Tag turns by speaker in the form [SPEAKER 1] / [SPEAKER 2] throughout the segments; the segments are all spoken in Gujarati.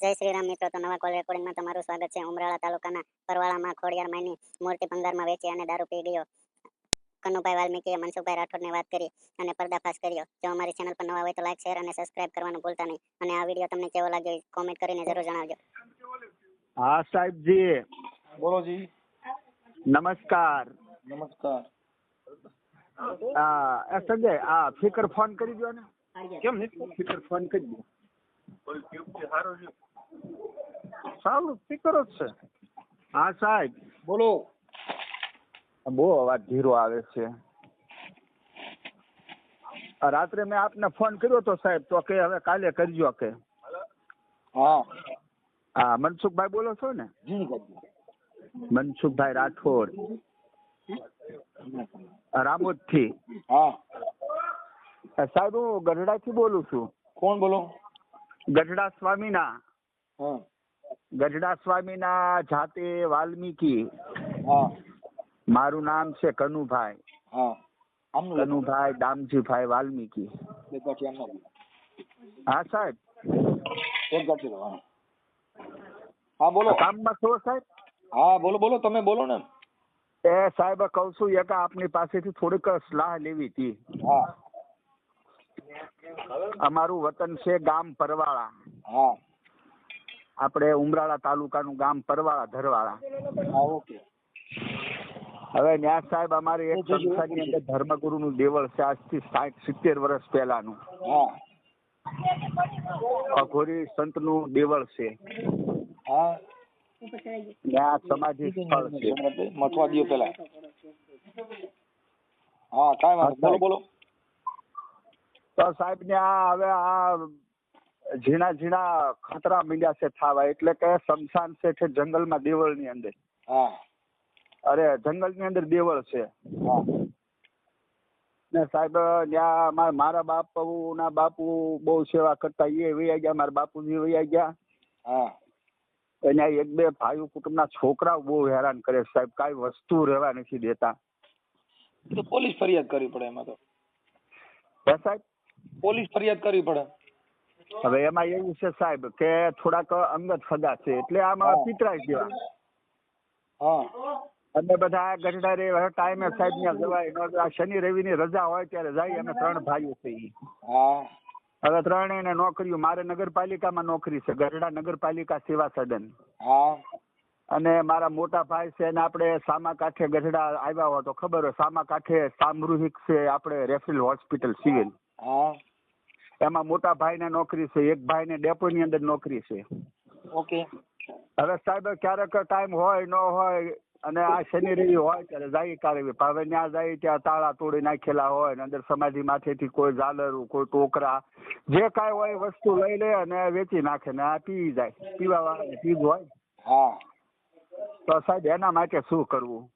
[SPEAKER 1] જય શ્રી રામ મિત્રો તો નવા કોલ રેકોર્ડિંગમાં તમારું સ્વાગત છે. ઉમરાળા તાલુકાના પરવાળામાં ખોડિયાર માની મૂર્તિ ભંગારમાં વેચી અને દારૂ પી ગયો. કનુભાઈ વાલ્મીકીએ મનસુખભાઈ રાઠોડને વાત કરી અને પર્દાફાશ કર્યો. જો અમારી ચેનલ પર નવા હોય તો લાઈક શેર અને સબસ્ક્રાઇબ કરવાનું ભૂલતા નહીં. અને આ વીડિયો તમને કેવો લાગ્યો કોમેન્ટ કરીને જરૂર જણાવજો.
[SPEAKER 2] હા સાહેબજી.
[SPEAKER 3] બોલો જી.
[SPEAKER 2] નમસ્કાર.
[SPEAKER 3] નમસ્કાર.
[SPEAKER 2] આ સંજય આ ફિકર ફોન કરી દો ને.
[SPEAKER 3] કેમ નહીં
[SPEAKER 2] ફિકર ફોન કરી દો
[SPEAKER 3] સારું સ્પીકર જ છે.
[SPEAKER 2] હા સાહેબ
[SPEAKER 3] બોલો.
[SPEAKER 2] બહુ અવાજ ધીરો આવે છે. રાત્રે મેં આપને ફોન કર્યો તો સાહેબ તો કે હવે કાલે કરજો કે.
[SPEAKER 3] હા.
[SPEAKER 2] હા મનસુખભાઈ બોલો છો ને? મનસુખભાઈ રાઠોડ. રામોદથી
[SPEAKER 3] હા.
[SPEAKER 2] સાહેબ હું ગઢડા થી બોલું છું.
[SPEAKER 3] કોણ બોલો?
[SPEAKER 2] ગઢડા સ્વામીના.
[SPEAKER 3] હા.
[SPEAKER 2] ગઢડા સ્વામીના જાતે વાલ્મીકી. મારું નામ છે કનુભાઈ. કનુભાઈ દામજીભાઈ વાલ્મીકી. હા સાહેબ.
[SPEAKER 3] હા. બોલો.
[SPEAKER 2] કામમાં છો સાહેબ?
[SPEAKER 3] હા બોલો બોલો તમે બોલો ને
[SPEAKER 2] એ સાહેબ કહું છું એક આપની પાસેથી થોડીક સલાહ લેવી હતી.
[SPEAKER 3] હા.
[SPEAKER 2] અમારું વતન છે ગામ પરવાળા.
[SPEAKER 3] હા.
[SPEAKER 2] આપણે ઉમરાળા તાલુકાનું ગામ પરવાળા ધરવાળા.
[SPEAKER 3] હા ઓકે.
[SPEAKER 2] હવે ન્યાસ સાહેબ અમારી એક સંસ્થાની અંદર ધર્મગુરુનું દેવળ છે આજથી સાઠ સિત્તેર વર્ષ પહેલાનું.
[SPEAKER 3] હા.
[SPEAKER 2] સંતનું દેવળ છે. ત્યાં સમાધિ સ્થળ છે.
[SPEAKER 3] મથવા પેલા હા કાંઈ વાંધો બોલો બોલો.
[SPEAKER 2] તો સાહેબ ને આ હવે આ ઝીણા ઝીણા ખતરા મીંડ્યા છે થાવા. એટલે કે શમશાન છે કે જંગલમાં દેવળની અંદર.
[SPEAKER 3] હા.
[SPEAKER 2] અરે જંગલની અંદર દેવળ છે. ને સાહેબ ત્યાં મારા બાપુ ના બાપુ બહુ સેવા કરતા. એ વૈયા ગયા મારા બાપુજી વૈયા ગયા.
[SPEAKER 3] હા.
[SPEAKER 2] એના એક બે ભાઈઓ કુટુંબના છોકરાઓ બહુ હેરાન કરે સાહેબ. કાંઈ વસ્તુ રહેવા નથી દેતા.
[SPEAKER 3] તો પોલીસ ફરિયાદ કરવી પડે એમાં તો.
[SPEAKER 2] સાહેબ?
[SPEAKER 3] પોલીસ ફરિયાદ કરવી પડે.
[SPEAKER 2] હવે એમાં એવું છે સાહેબ કે થોડાક અંગત સગા છે એટલે આમાં. પિતરાઈ ગયા.
[SPEAKER 3] હા.
[SPEAKER 2] અમે બધા ગઢડા રે ટાઈમે સાહેબ ત્યાં જવાય. ન આ શનિ રવિ ની રજા હોય ત્યારે જાય અમે ત્રણ ભાઈઓ છીએ
[SPEAKER 3] હા.
[SPEAKER 2] હવે ત્રણેયને નોકરીઓ મારે નગરપાલિકામાં નોકરી છે ગઢડા નગરપાલિકા સેવા સદન.
[SPEAKER 3] હા.
[SPEAKER 2] અને મારા મોટા ભાઈ છે ને આપણે સામા કાંઠે ગઢડા આવ્યા હોય તો ખબર હોય સામા કાંઠે સામૃહિક છે આપણે રેફરલ હોસ્પિટલ સિવિલ.
[SPEAKER 3] હા.
[SPEAKER 2] એમાં મોટા ભાઈને નોકરી છે એક ભાઈને ડેપોની અંદર નોકરી છે.
[SPEAKER 3] ઓકે.
[SPEAKER 2] હવે સાહેબ ક્યારેક ટાઈમ હોય ન હોય અને આ શનિ રવિ હોય ત્યારે જાય કાઢવી હવે ત્યાં જાય ત્યાં તાળા તોડી નાખેલા હોય ને અંદર સમાધિ માથેથી કોઈ ઝાલરું કોઈ ટોકરા જે કાંઈ હોય વસ્તુ લઈ લે અને વેચી નાખે ને આ પી જાય. પીવા વાળા પીવું હોય.
[SPEAKER 3] હા.
[SPEAKER 2] તો સાહેબ એના માટે શું કરવું?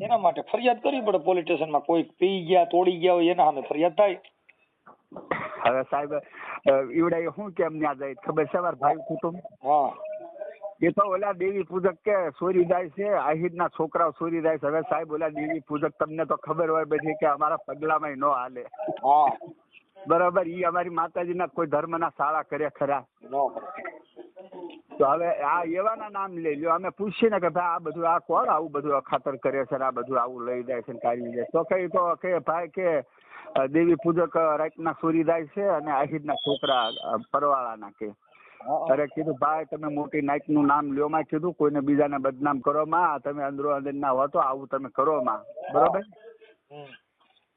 [SPEAKER 3] એના માટે ફરિયાદ કરવી પડે પોલીસ સ્ટેશનમાં. કોઈ પી ગયા તોડી ગયા હોય એના સામે ફરિયાદ થાય.
[SPEAKER 2] હવે સાહેબ ઈવડે શું કેમ ન્યા જાય? ખબર છે વાર ભાઈ કુટુંબ?
[SPEAKER 3] હા.
[SPEAKER 2] એ તો ઓલા દેવી પૂજક કે સોરી જાય છે આહિરના છોકરાઓ સોરી જાય છે. હવે સાહેબ ઓલા દેવી પૂજક તમને તો ખબર હોય બધી કે અમારા પગલામાં ન હાલે. બરાબર ઈ અમારી માતાજીના કોઈ ધર્મના શાળા કરે ખરા.
[SPEAKER 3] નો.
[SPEAKER 2] તો હવે આ એવાના નામ લઈ લ્યો. અમે પૂછીએ ને કે ભાઈ આ બધું આ કોણ આવું બધું અખાતર કરે છે આ બધું આવું લઈ જાય છે કાઢી જાય તો કઈ તો કે ભાઈ કે દેવી પૂજક રાતના સોરી જાય છે અને આહિરના છોકરા પરવાળાના કે. અરે કીધું ભાઈ તમે મોટી નાઇટનું નામ લ્યો માં. કીધું કોઈને બીજાને બદનામ કરો માં. તમે અંદરો અંદર ના હોતો આવું તમે કરો માં. બરોબર?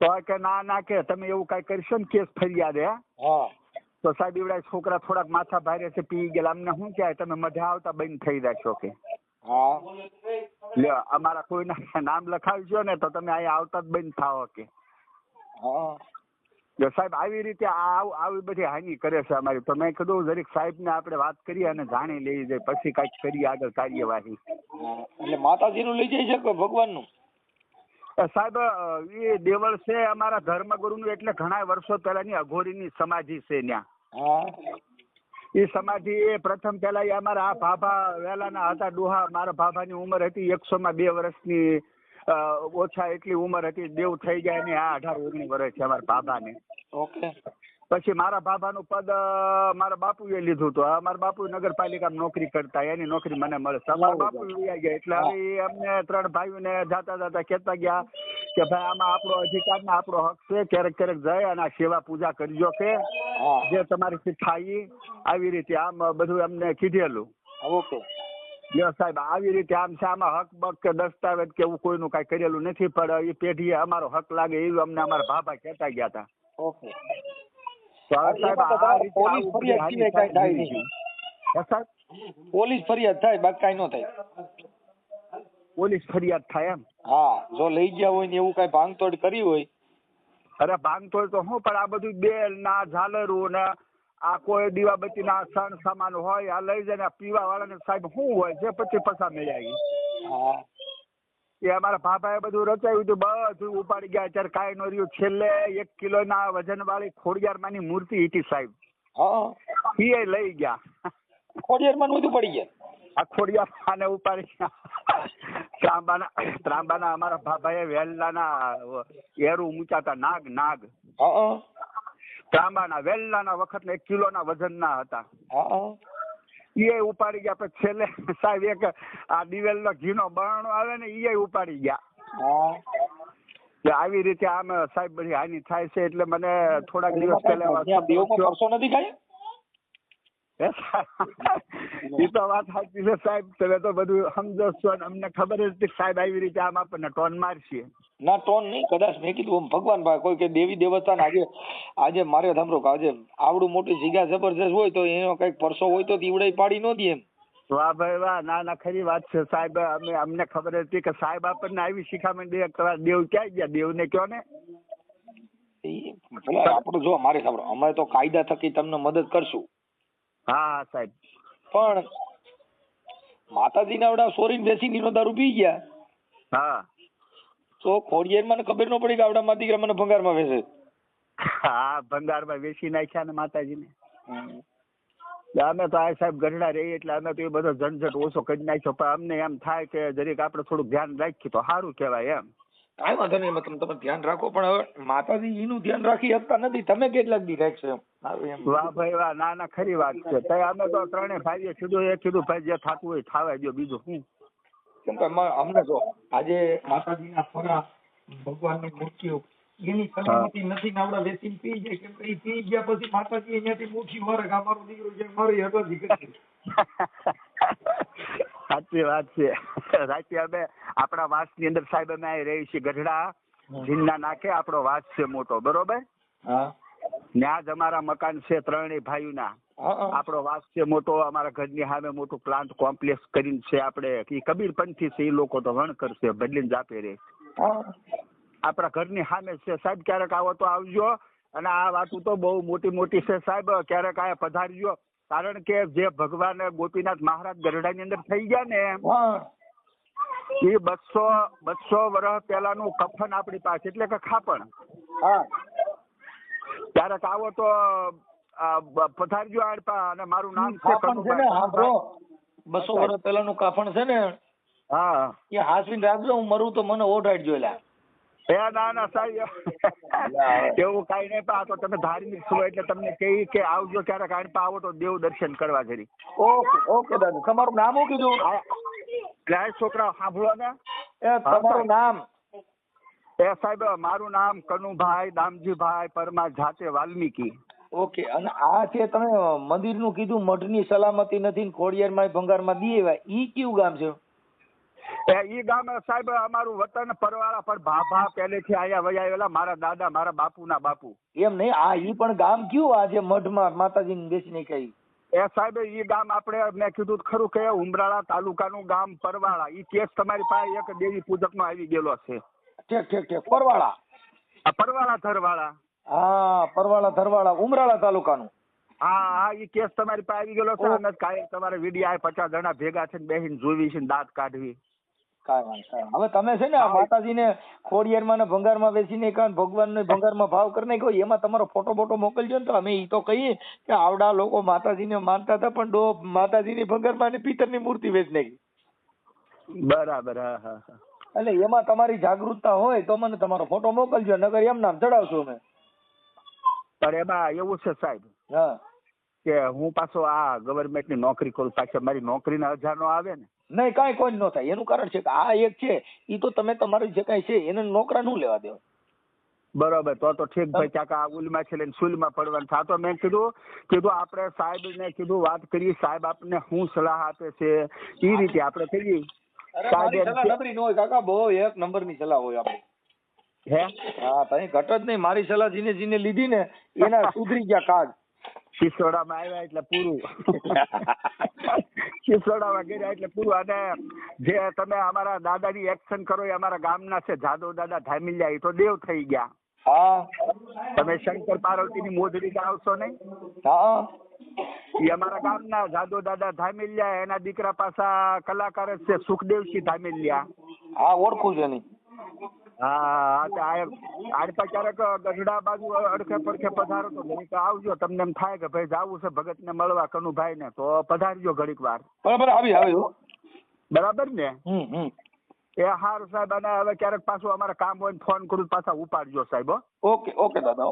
[SPEAKER 2] તો કે ના ના કે તમે એવું કઈ કરશો ને કેસ ફરિયાદ હે?
[SPEAKER 3] હા.
[SPEAKER 2] તો સાહેબ એવડા છોકરા થોડાક માથા ભારે છે પી ગયેલા. અમને શું કહેવાય? તમે મજા આવતા બંધ થઈ જશો કે.
[SPEAKER 3] હા.
[SPEAKER 2] લ્યો અમારા કોઈના નામ લખાવજો ને તો તમે અહીંયા આવતા જ બંધ થાઓ કે.
[SPEAKER 3] હા.
[SPEAKER 2] જો સાહેબ આવી રીતે આવી બધી હાનિ કરે છે અમારી. તો મેં કીધું જરીક સાહેબને આપણે વાત કરીએ અને જાણી લેવી જાય પછી કંઈક કરીએ આગળ કાર્યવાહી.
[SPEAKER 3] એટલે એટલે માતાજીનું લઈ જાય છે કે ભગવાનનું?
[SPEAKER 2] સાહેબ એ દેવળ છે અમારા ધર્મગુરુનું એટલે ઘણા વર્ષો પહેલાની અઘોરીની સમાધિ છે ત્યાં. એ સમાધિ એ પ્રથમ પેલા અમારા આ ભાભા વેલાના હતા ડોહા મારા ભાભાની ઉંમર હતી એકસો માં બે વર્ષની ઓછા એટલી ઉંમર હતી. દેવ થઈ ગયા ને આ અઢાર ઓગણીસ વર્ષ છે અમારા ભાભાને.
[SPEAKER 3] ઓકે.
[SPEAKER 2] પછી મારા ભાભાનું પદ મારા બાપુએ લીધું હતું. મારા બાપુ નગરપાલિકામાં નોકરી કરતા. એની નોકરી મને મળે મારા બાપુ ગયા. એટલે હવે અમને ત્રણ ભાઈઓને જાતા જાતા કહેતા ગયા. કે ભાઈ આમાં આપણો અધિકાર ને આપણો હક છે ક્યારેક ક્યારેક જાય અને આ સેવા પૂજા કરજો કે જે તમારીથી થાય આવી રીતે આમ બધું એમને કીધેલું.
[SPEAKER 3] ઓકે.
[SPEAKER 2] સાહેબ આવી રીતે આમ છે આમાં હક બક કે દસ્તાવેજ કે એવું કોઈનું કાંઈ કરેલું નથી પણ એ પેઢીએ અમારો હક લાગે એવું અમને અમારા ભાભા કહેતા ગયા હતા.
[SPEAKER 3] ઓકે. પોલીસ ફરિયાદ થાય બાકી કઈ ન થાય.
[SPEAKER 2] પોલીસ ફરિયાદ થાય એમ.
[SPEAKER 3] હા જો લઈ ગયા હોય ને એવું કઈ ભાંગતોડ કરી હોય.
[SPEAKER 2] અરે ભાંગતોડ તો હું પણ આ બધું બેલ ના ઝાલરું ને આ કોઈ દીવાબત્તી ના સણ સામાન હોય આ લઈ જાય પીવા વાળા ને સાહેબ શું હોય છે પછી પૈસા મેળવી
[SPEAKER 3] હા.
[SPEAKER 2] એ અમારા ભાભાએ બધું રચાયું હતું બધું ઉપાડી ગયા. અત્યારે કાંઈ નો રહ્યું. છેલ્લે એક કિલો ના વજન વાળી ખોડિયાર માની મૂર્તિ હતી સાહેબ એ લઈ ગયા.
[SPEAKER 3] ખોડિયાર માં બધું પડી ગયા.
[SPEAKER 2] આ ખોડિયાર માને ઉપાડી ગયા ત્રાંબાના ત્રાંબાના અમારા ભાભાએ વેલ્લાના એરું મૂચાતા નાગ નાગ. ત્રાંબાના વેલ્લાના વખતના એક કિલોના વજનના હતા. એ ઉપાડી ગયા પછી છેલ્લે સાહેબ એક આ દિવેલનો ઘીનો બરણો આવે ને એ ઉપાડી ગયા. આવી રીતે આમ સાહેબ બધી હાની થાય છે એટલે મને થોડાક દિવસ પહેલા
[SPEAKER 3] દેવમાં પરસો નથી ખાય
[SPEAKER 2] એ તો વાત સાચી છે સાહેબ. તમે તો બધું સમજો છો અને અમને ખબર જ હતી કે સાહેબ આવી રીતે આમ આપણને ટોન મારશે.
[SPEAKER 3] ના ટોન નહીં. કદાચ મેં કીધું આમ ભગવાન ભાઈ કોઈ કે દેવી દેવતા આજે આજે મારે સાંભળો કે આજે આવડું મોટી જગ્યા જબરજસ્ત હોય તો એનો કંઈક પરસો હોય તો દીવડાઈ પાડી ન દે એમ.
[SPEAKER 2] વાહ ભાઈ વાહ. ના ના ખરી વાત છે સાહેબ. અમે અમને ખબર હતી કે સાહેબ આપણને આવી શિખામણ દે. દેવ ક્યાં ગયા? દેવને કયો ને?
[SPEAKER 3] ઈ ભલે આપણે જો મારે સાંભળો અમે તો કાયદા થકી તમને મદદ કરશું.
[SPEAKER 2] હા હા સાહેબ.
[SPEAKER 3] પણ માતાજીના આવડા સોરી બેસી નીનો દારૂ પી ગયા.
[SPEAKER 2] હા.
[SPEAKER 3] તો ખોડિયાર મને ખબર ન પડી કે આવડા માતી મને ભંગારમાં બેસે
[SPEAKER 2] હા ભંગારમાં વેચી નાખ્યા ને માતાજી ને અમે તો આ સાહેબ ગઢડા રહીએ એટલે અમે તો એ બધો ઝંઝટ ઓછો કરી નાખ્યો. પણ અમને એમ થાય કે જરીક આપણે થોડુંક ધ્યાન રાખીએ તો સારું કહેવાય એમ.
[SPEAKER 3] કાંઈ વાંધો નહીં તમે તમે ધ્યાન રાખો પણ હવે માતાજી એનું ધ્યાન રાખી શકતા નથી. તમે કેટલાક દી રાખશો
[SPEAKER 2] વાહ ભાઈ વાહ ના ના ખરી વાત છે. અમે તો ત્રણે ભાઈએ કીધું એ કીધું ભાઈ જે થતું હોય થાવા દો બીજું શું?
[SPEAKER 3] કેમ કે અમા- અમને જો આજે માતાજીના ફરા ભગવાનની મૂર્તિઓ એની સલામતી નથી નાવડા આવડા પી જાય કેમ કે પી ગયા પછી માતાજી અહીંયાથી મુઠ્ઠી વારે કે આ મારો દીકરો છે મારી હગાજી કરી
[SPEAKER 2] સાચી વાત છે. સાચી અમે આપણા વાસની અંદર સાહેબ અમે અહીં રહી છીએ ગઢડા. જીનના નાખે આપણો વાસ છે મોટો. બરોબર? ને આજ અમારા મકાન છે ત્રણેય ભાઈઓના. આપણો વાસ છે મોટો અમારા ઘરની સામે મોટું પ્લાન્ટ કોમ્પ્લેક્સ કરીને છે આપણે. કબીરપંથી છે એ લોકો તો વણ કરશે બદલીને જાપે રે આપણા ઘરની સામે છે. સાહેબ ક્યારેક આવો તો આવજો. અને આ વાતું તો બહુ મોટી મોટી છે સાહેબ. ક્યારેક આ પધારજો. કારણ કે જે ભગવાન ગોપીનાથ મહારાજ ગરડાની અંદર થઈ ગયા ને એ બસો બસો વર્ષ પહેલાનું કફન આપણી પાસે એટલે કે ખાપણ.
[SPEAKER 3] હા.
[SPEAKER 2] ક્યારેક આવો તો પથારજો આડપા અને મારું નામ છે
[SPEAKER 3] ને? બસો વર્ષ પહેલાનું કાફણ છે ને?
[SPEAKER 2] હા.
[SPEAKER 3] એ હાસવીને રાખજો હું મરું તો મને ઓઢાડજો લ્યા
[SPEAKER 2] એ ના ના સાહેબ. એવું કઈ નહીં પણ આ તો તમે ધાર્મિક છો એટલે તમને કહી કે આવજો ક્યારેક આડપા આવો તો દેવ દર્શન કરવા જરી
[SPEAKER 3] ઓકે ઓકે દાદા. તમારું નામ શું કીધું?
[SPEAKER 2] એટલે છોકરા સાંભળો ને.
[SPEAKER 3] એ તમારું નામ?
[SPEAKER 2] એ સાહેબ મારું નામ કનુભાઈ દામજીભાઈ પરમા જાતે વાલ્મીકી.
[SPEAKER 3] ઓકે અને આ છે તમે મંદિરનું કીધું મઢની સલામતી નથી ને ખોડિયારમાં ભંગારમાં દીએવા ઈ કયું ગામ છે?
[SPEAKER 2] ઈ ગામ સાહેબ અમારું વતન પરવાળા પર ભાભા પહેલેથી આયા વયાવેલા મારા દાદા મારા બાપુના બાપુ.
[SPEAKER 3] એમ નહીં આ ઈ પણ ગામ કયું આ જે મઢમાં માતાજીને બેસીને કહી?
[SPEAKER 2] એ સાહેબ ઈ ગામ આપણે મેં કીધું ખરું કે ઉમરાળા તાલુકાનું ગામ પરવાળા. ઈ કેસ તમારી પાસે એક દેવી પૂજકનો આવી ગયેલો છે.
[SPEAKER 3] ઠીક ઠીક ઠીક. પરવાળા?
[SPEAKER 2] પરવાળા ધરવાળા.
[SPEAKER 3] હા પરવાળા ધરવાળા ઉમરાળા તાલુકાનું.
[SPEAKER 2] હા હા ઈ કેસ તમારી પાસે આવી ગયેલો છે. અને કાયમ તમારે વીડિયા પચાસ જણા ભેગા છે બેસીને જોવી છે ને દાંત કાઢવી.
[SPEAKER 3] કાંઈ વાંધો. હવે તમે છે ને આ માતાજીને ખોડિયારમાં ને ભંગારમાં બેસીને ને ભગવાનને ભંગારમાં ભાવ કરી નાખ્યો એમાં તમારો ફોટો બોટો મોકલજો ને તો અમે એ તો કહીએ કે આવડા લોકો માતાજીને માનતા હતા પણ ડો માતાજીની ભંગારમાં અને પિત્તરની મૂર્તિ વેચ નાખી.
[SPEAKER 2] બરાબર હા હા
[SPEAKER 3] એટલે એમાં તમારી જાગૃતતા હોય તો મને તમારો ફોટો મોકલજો નગર એમ નામ ચડાવશું અમે.
[SPEAKER 2] પણ એમાં એવું છે સાહેબ
[SPEAKER 3] હા.
[SPEAKER 2] કે હું પાછો આ ગવર્મેન્ટની નોકરી કરું પાછળ મારી નોકરીના ના નો આવે ને
[SPEAKER 3] નહીં કાંઈ કોઈ ન થાય. એનું કારણ છે કે આ એક છે ઈ તો તમે તમારું જે કાંઈ છે એને નોકરા નું લેવા દેવા.
[SPEAKER 2] બરોબર તો તો ઠીક ભાઈ કાકા આ ઉલમાં છે લઈને સુલમાં પડવાનું થા તો મેં કીધું કીધું આપણે સાહેબને કીધું વાત કરી સાહેબ આપને શું સલાહ આપે છે? એ રીતે આપણે કરીએ. સાહેબ
[SPEAKER 3] ન હોય કાકા બહુ એક નંબરની સલાહ હોય આપણે.
[SPEAKER 2] હે?
[SPEAKER 3] હા તઈ ઘટ જ નહીં. મારી સલાહ જીને જીને લીધી ને એના સુધરી ગયા કાગ.
[SPEAKER 2] સિસોડામાં આવ્યા એટલે પૂરું. સિસોડામાં વગેરે એટલે પૂરું અને જે તમે અમારા દાદાની એક્શન કરો એ અમારા ગામના છે જાદવ દાદા ધામિલિયા એ તો દેવ થઈ ગયા.
[SPEAKER 3] હા.
[SPEAKER 2] તમે શંકર પાર્વતીની મોજડી ગાવશો નહીં?
[SPEAKER 3] હા.
[SPEAKER 2] એ અમારા ગામના જાદવ દાદા ધામિલિયા એના દીકરા પાછા કલાકાર જ છે સુખદેવસિંહ ધામિલિયા.
[SPEAKER 3] હા ઓળખું છે નહીં
[SPEAKER 2] હા આડપા ક્યારેક ગઢડા બાજુ અડખે પડખે પધારો તો આવજો તમને એમ થાય કે ભાઈ જાવું છે ભગતને મળવા કનુભાઈ ને તો પધારજો ઘડીક વાર.
[SPEAKER 3] બરાબર આવી
[SPEAKER 2] બરાબર ને? એ હારું સાહેબ અને હવે ક્યારેક પાછું અમારે કામ હોય ને ફોન કરું પાછા ઉપાડજો સાહેબ
[SPEAKER 3] ઓકે ઓકે દાદા